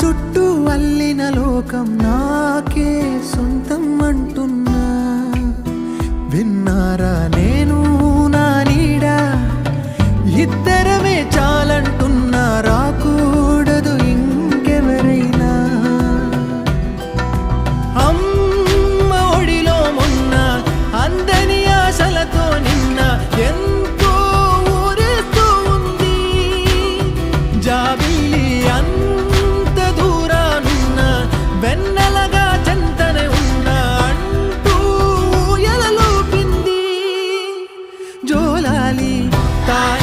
చుట్టూ అల్లిన లోకం నాకే సొంతం అంటున్నా. విన్నారానే చెంతనే ఉన్నా అంటూ ఎలలోపింది జోలాలి తాయి.